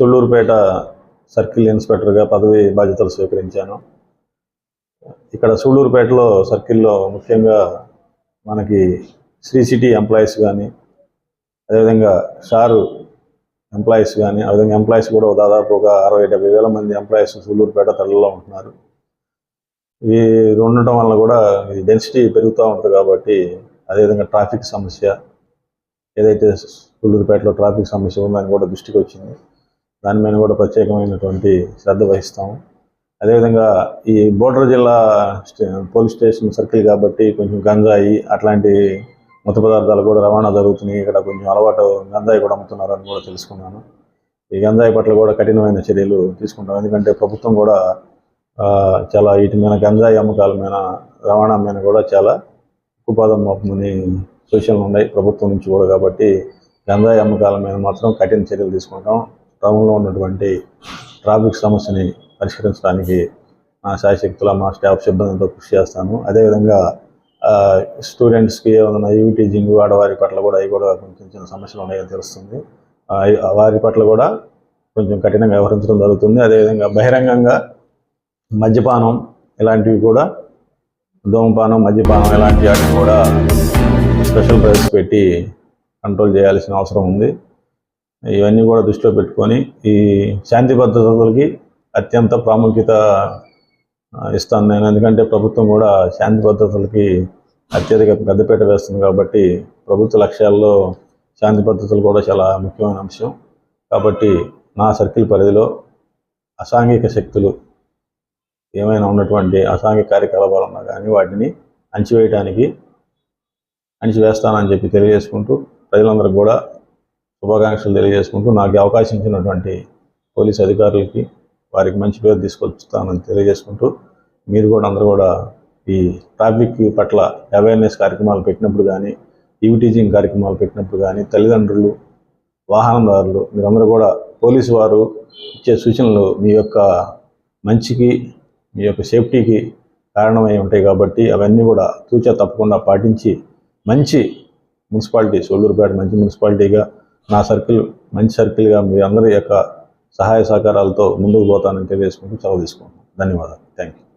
Chellurupeta circle ఇన్స్పెక్టర్గా పదవి బాధ్యతలు స్వీకరించాను. ఇక్కడ సూళ్ళూరుపేటలో సర్కిల్లో ముఖ్యంగా మనకి శ్రీ సిటీ ఎంప్లాయీస్ కానీ అదేవిధంగా షారు ఎంప్లాయీస్ కానీ అదేవిధంగా ఎంప్లాయీస్ కూడా దాదాపు ఒక అరవై డెబ్బై వేల మంది ఎంప్లాయీస్ సూళ్ళూరుపేట తల్లలో ఉంటున్నారు. ఇవి ఉండటం వల్ల కూడా ఇది డెన్సిటీ పెరుగుతూ ఉంటుంది కాబట్టి అదేవిధంగా ట్రాఫిక్ సమస్య ఏదైతే సూళ్ళూరుపేటలో ట్రాఫిక్ సమస్య ఉందని కూడా దృష్టికి వచ్చింది దాని మీద కూడా ప్రత్యేకమైనటువంటి శ్రద్ధ వహిస్తాము. అదేవిధంగా ఈ బోర్డర్ జిల్లా స్టే- పోలీస్ స్టేషన్ సర్కిల్ కాబట్టి కొంచెం గంజాయి అట్లాంటి మత పదార్థాలు కూడా రవాణా జరుగుతున్నాయి. ఇక్కడ కొంచెం అలవాటు గంజాయి కూడా అమ్ముతున్నారని కూడా తెలుసుకున్నాను. ఈ గంజాయి పట్ల కూడా కఠినమైన చర్యలు తీసుకుంటాం. ఎందుకంటే ప్రభుత్వం కూడా చాలా వీటి మీద గంజాయి అమ్మకాల మీద రవాణా మీద కూడా చాలా ఉపాదం మోపమని సూచనలు ఉన్నాయి ప్రభుత్వం నుంచి కూడా కాబట్టి గంజాయి అమ్మకాల మీద మాత్రం కఠిన చర్యలు తీసుకుంటాం. టౌన్లో ఉన్నటువంటి ట్రాఫిక్ సమస్యని పరిష్కరించడానికి నా శాయశక్తుల మా స్టాఫ్ సిబ్బందితో కృషి చేస్తాను. అదేవిధంగా స్టూడెంట్స్కి ఏమైనా యూటీజింగ్ టీచింగ్ ఆడవారి పట్ల కూడా అవి కూడా కొంచెం చిన్న సమస్యలు ఉన్నాయని తెలుస్తుంది. వారి పట్ల కూడా కొంచెం కఠినంగా వ్యవహరించడం జరుగుతుంది. అదేవిధంగా బహిరంగంగా మద్యపానం ఇలాంటివి కూడా ధూమపానం మద్యపానం ఇలాంటి వాటిని కూడా స్పెషల్ ప్రైస్ పెట్టి కంట్రోల్ చేయాల్సిన అవసరం ఉంది. ఇవన్నీ కూడా దృష్టిలో పెట్టుకొని ఈ శాంతి భద్రతలకి అత్యంత ప్రాముఖ్యత ఇస్తాను నేను. ఎందుకంటే ప్రభుత్వం కూడా శాంతి భద్రతలకి అత్యధిక పెద్దపీట వేస్తుంది కాబట్టి ప్రభుత్వ లక్ష్యాల్లో శాంతి భద్రతలు కూడా చాలా ముఖ్యమైన అంశం. కాబట్టి నా సర్కిల్ పరిధిలో అసాంఘిక శక్తులు ఏమైనా ఉన్నటువంటి అసాంఘిక కార్యకలాపాలు ఉన్నా కానీ వాటిని అణచివేయడానికి అణిచివేస్తానని చెప్పి తెలియజేసుకుంటూ ప్రజలందరికీ కూడా శుభాకాంక్షలు తెలియజేసుకుంటూ నాకు అవకాశం ఇచ్చినటువంటి పోలీస్ అధికారులకి వారికి మంచి పేరు తీసుకొస్తానని తెలియజేసుకుంటూ మీరు కూడా అందరూ కూడా ఈ ట్రాఫిక్ పట్ల అవేర్నెస్ కార్యక్రమాలు పెట్టినప్పుడు కానీ ఈవి టీచింగ్ కార్యక్రమాలు పెట్టినప్పుడు కానీ తల్లిదండ్రులు వాహనదారులు మీరందరూ కూడా పోలీసు వారు ఇచ్చే సూచనలు మీ యొక్క మంచికి మీ యొక్క సేఫ్టీకి కారణమై ఉంటాయి కాబట్టి అవన్నీ కూడా తూచా తప్పకుండా పాటించి మంచి మున్సిపాలిటీ సోళ్ళూరుపేట మంచి మున్సిపాలిటీగా నా సర్కిల్ మంచి సర్కిల్గా మీ అందరి యొక్క సహాయ సహకారాలతో ముందుకు పోతానని తెలియజేసుకుంటూ సెలవు తీసుకుంటున్నాను. ధన్యవాదాలు. Thank you